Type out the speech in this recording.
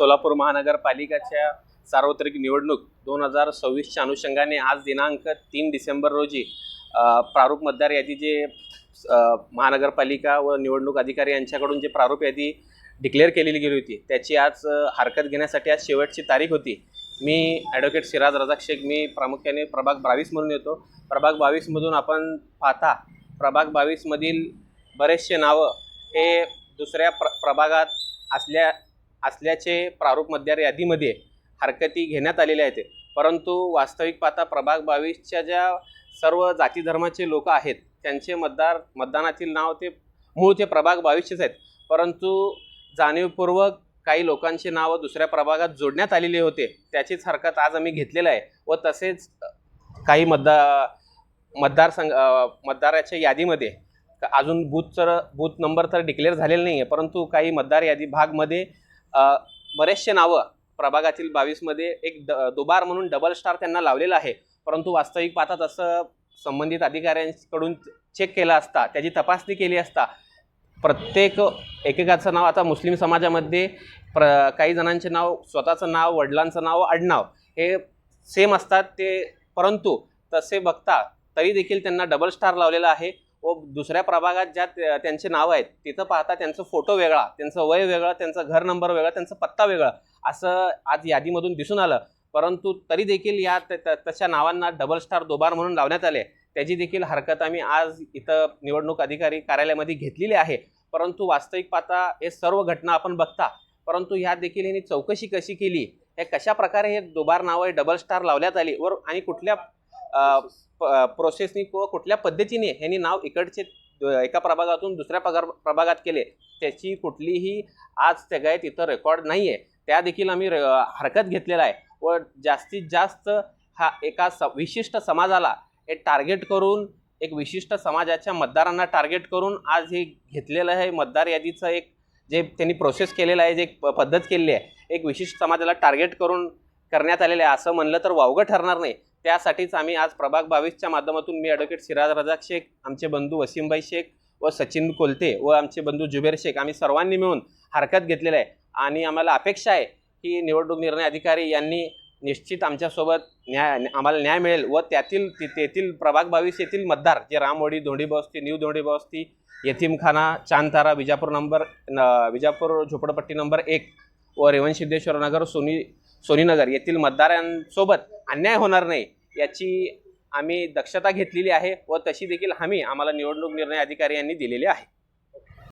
सोलापूर महानगरपालिकाच्या सार्वत्रिक निवडणूक दोन हजार सव्वीसच्या अनुषंगाने आज दिनांक तीन डिसेंबर रोजी प्रारूप मतदार यादी जे महानगरपालिका व निवडणूक अधिकारी यांच्याकडून जे प्रारूप यादी डिक्लेअर केलेली गेली होती त्याची आज हरकत घेण्यासाठी आज शेवटची तारीख होती. मी ॲडव्होकेट सिराज रजाक शेख मी प्रामुख्याने प्रभाग बावीस म्हणून येतो. प्रभाग बावीसमधून आपण पाहता प्रभाग बावीसमधील बरेचसे नावं हे दुसऱ्या प्र प्रभागात असल्या असल्याचे प्रारूप मतदार यादीमध्ये हरकती घेण्यात आलेल्या आहेत. परंतु वास्तविक पाहता प्रभाग बावीसच्या ज्या सर्व जाती धर्माचे लोक आहेत त्यांचे मतदार मतदानातील नाव ते मूळ ते प्रभाग बावीसचेच आहेत. परंतु जाणीवपूर्वक काही लोकांची नावं दुसऱ्या प्रभागात जोडण्यात आलेले होते त्याचीच हरकत आज आम्ही घेतलेलं आहे व तसेच काही मतदा मतदारसंघ संघ मतदाराच्या यादीमध्ये अजून बूथ तर बूथ नंबर तर डिक्लेअर झालेला नाही आहे परंतु काही मतदार यादी भागमध्ये बरेचसे नावं प्रभागातील बावीसमध्ये एक द दुबार म्हणून डबल स्टार त्यांना लावलेला आहे. परंतु वास्तविक पाहता तसं संबंधित अधिकाऱ्यांकडून चेक केला असता त्याची तपासणी केली असता प्रत्येक एकेकाचं नाव आता मुस्लिम समाजामध्ये प्र काही जणांचे नाव स्वतःचं नाव वडिलांचं नाव आडनाव हे सेम असतात ते परंतु तसे बघता तरी देखील त्यांना डबल स्टार लावलेला आहे. व दुसऱ्या प्रभागात ज्या त्यांचे नाव आहेत तिथं पाहता त्यांचं फोटो वेगळा त्यांचं वय वेगळं त्यांचा घर नंबर वेगळा त्यांचा पत्ता वेगळा असं आज यादीमधून दिसून आलं. परंतु तरी देखील या त- त- तशा नावांना डबल स्टार दोबार म्हणून लावण्यात आले. त्याची देखील हरकत आम्ही आज इथं निवडणूक अधिकारी कार्यालयामध्ये घेतलेली आहे. परंतु वास्तविक पाहता हे सर्व घटना आपण बघता परंतु ह्या देखील यांनी चौकशी कशी केली? हे कशा प्रकारे हे दुबार नावं डबल स्टार लावण्यात आली? वर आणि कुठल्या प्रोसेसनी किंवा कुठल्या पद्धतीने ह्यांनी नाव इकडचे एका प्रभागातून दुसऱ्या पगार प्रभागात केले त्याची कुठलीही आज त्या तिथं रेकॉर्ड नाही आहे त्या देखील आम्ही र- हरकत घेतलेला आहे. व जास्तीत जास्त हा एका स विशिष्ट समाजाला हे टार्गेट करून एक विशिष्ट समाजाच्या मतदारांना टार्गेट करून आज हे घेतलेलं आहे. मतदार यादीचं एक जे त्यांनी प्रोसेस केलेलं आहे जे एक पद्धत केलेली आहे एक विशिष्ट समाजाला टार्गेट करून करण्यात आलेलं आहे. असं म्हणलं तर वावगं ठरणार नाही. त्यासाठीच आम्ही आज प्रभाग बावीसच्या माध्यमातून मी ॲडव्होकेट सिराज रजाक शेख आमचे बंधू वसीमबाई शेख व सचिन कोलते व आमचे बंधू जुबेर शेख आम्ही सर्वांनी मिळून हरकत घेतलेलं आहे. आणि आम्हाला अपेक्षा आहे की निवडणूक निर्णय अधिकारी यांनी निश्चित आमच्यासोबत न्याय आम्हाला न्याय मिळेल व त्यातील तेथील प्रभाग बावीस येथील मतदार जे रामवाडी धोंडी बस्ती न्यू धोंडी बस्ती यतीमखाना चांदतारा विजापूर नंबर न विजापूर झोपडपट्टी नंबर एक व रेवण सिद्धेश्वर नगर सोनी सोनीनगर येथील मतदारांसोबत अन्याय होणार नाही याची आम्ही दक्षता घेतलेली आहे व तशी देखील हमी आम्हाला निवडणूक निर्णय अधिकारी यांनी दिलेली आहे.